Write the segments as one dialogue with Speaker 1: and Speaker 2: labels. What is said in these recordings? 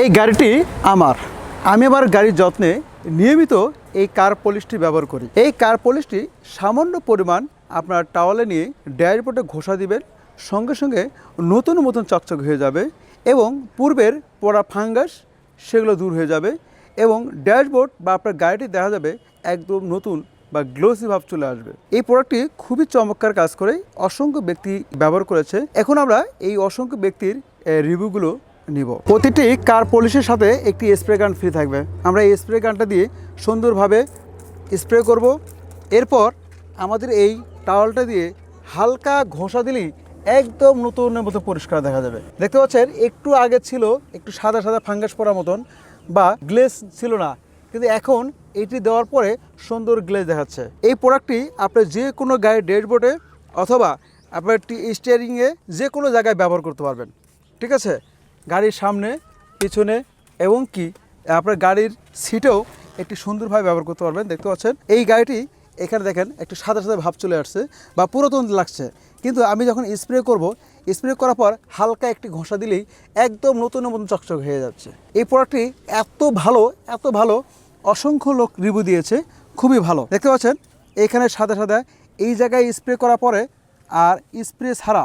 Speaker 1: এই গাড়িটি আমার। আমি আমার গাড়ির যত্নে নিয়মিত এই কার পলিশটি ব্যবহার করি। এই কার পলিশটি সামান্য পরিমাণ আপনার টাওয়ালে নিয়ে ড্যাশবোর্ডে ঘোষা দিবেন, সঙ্গে সঙ্গে নতুন মতন চকচক হয়ে যাবে এবং পূর্বের পড়া ফাঙ্গাস সেগুলো দূর হয়ে যাবে এবং ড্যাশবোর্ড বা আপনার গাড়িটি দেখা যাবে একদম নতুন বা গ্লোসি ভাব চলে আসবে। এই প্রোডাক্টটি খুবই চমৎকার কাজ করে, অসংখ্য ব্যক্তি ব্যবহার করেছে। এখন আমরা এই অসংখ্য ব্যক্তির রিভিউগুলো নিব। প্রতিটি কার পলিশের সাথে একটি স্প্রে গান ফ্রি থাকবে। আমরা এই স্প্রে গানটা দিয়ে সুন্দরভাবে স্প্রে করব। এরপর আমাদের এই টাওয়ালটা দিয়ে হালকা ঘষা দিলেই একদম নতুনের মতো পরিষ্কার দেখা যাবে। দেখতে পাচ্ছেন, একটু আগে ছিল, একটু সাদা সাদা ফাঙ্গাস পড়ার মতন বা গ্লেস ছিল না। কিন্তু এখন এটি দেওয়ার পরে সুন্দর গ্লেজ দেখাচ্ছে। এই প্রোডাক্টটি আপনি যে কোনো গাড়ির ড্যাশবোর্ডে অথবা আপনার স্টিয়ারিংয়ে যে কোনো জায়গায় ব্যবহার করতে পারবেন। ঠিক আছে? গাড়ির সামনে, পিছনে এবং কি? আপনার গাড়ির সিটেও একটি সুন্দরভাবে ব্যবহার করতে পারবেন, দেখতে পাচ্ছেন? এই গাড়িটি এখানে দেখেন, একটু সাদা সাদা ভাব চলে আসছে বা পুরাতন লাগছে। কিন্তু আমি যখন স্প্রে করব স্প্রে করার পর হালকা একটি ঘষা দিলেই একদম নতুন মতন চকচক হয়ে যাচ্ছে। এই প্রোডাক্টটি এত ভালো এত ভালো, অসংখ্য লোক রিভিউ দিয়েছে, খুবই ভালো। দেখতে পাচ্ছেন? এখানে সাদা সাদা, এই জায়গায় স্প্রে করার পরে আর স্প্রে ছাড়া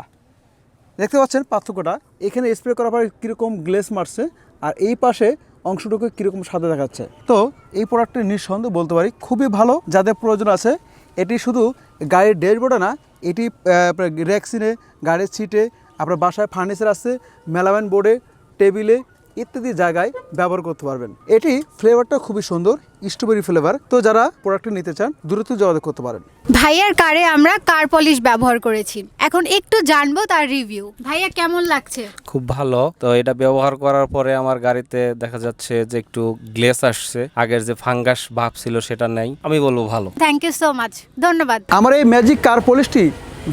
Speaker 1: দেখতে পাচ্ছেন পার্থক্যটা। এখানে স্প্রে করার পরে কীরকম গ্লেস মারছে আর এই পাশে অংশটুকু কীরকম সাদা দেখাচ্ছে। তো এই প্রোডাক্টটি নিঃসন্দেহে বলতে পারি খুবই ভালো, যাদের প্রয়োজন আছে, এটি শুধু গাড়ির ড্যাশবোর্ডে না, এটি র্যাক্সিনে গাড়ির সিটে আপনার বাসায় ফার্নিচার আছে, মেলামেন বোর্ডে টেবিলে ইত্যাদি জায়গায় ব্যবহার করতে পারবেন। এটি ফ্লেভারটা খুবই সুন্দর স্ট্রবেরি ফ্লেভার তো যারা প্রোডাক্টটি নিতে চান দ্রুত যোগাযোগ করতে পারেন।
Speaker 2: ভাইয়ার কারে আমরা কার পলিশ ব্যবহার করেছি। এখন একটু জানব তার রিভিউ ভাইয়া কেমন লাগছে?
Speaker 3: খুব ভালো। তো এটা ব্যবহার করার পরে আমার গাড়িতে দেখা যাচ্ছে যে একটু গ্লেস আসছে। আগের যে ফাঙ্গাস ভাব ছিল সেটা নেই। আমি বলব ভালো।
Speaker 2: থ্যাংক ইউ সো মাচ ধন্যবাদ।
Speaker 1: আমার এই ম্যাজিক কার পলিশটি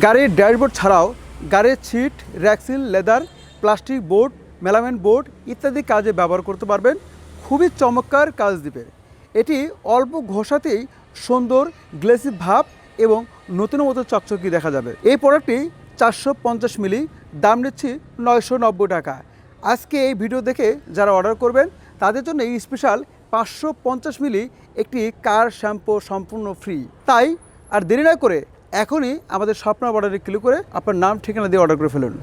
Speaker 1: গাড়ির ড্যাশবোর্ড ছাড়াও গাড়ির seat র্যাক্সিল leather plastic board melamine board ইত্যাদি কাজে ব্যবহার করতে পারবেন। খুবই চমৎকার কাজ দিবে। এটি অল্প ঘষাতেই সুন্দর, গ্লেসি ভাব এবং নতুন মতো চকচকি দেখা যাবে। এই প্রোডাক্টটি চারশো পঞ্চাশ মিলি, দাম নিচ্ছি নয়শো নব্বই টাকা। আজকে এই ভিডিও দেখে যারা অর্ডার করবেন, তাদের জন্য এই স্পেশাল পাঁচশো পঞ্চাশ মিলি একটি কার শ্যাম্পু সম্পূর্ণ ফ্রি। তাই আর দেরি না করে এখনই আমাদের স্বপ্ন অর্ডারে ক্লিক করে আপনার নাম ঠিকানা দিয়ে অর্ডার করে ফেলুন।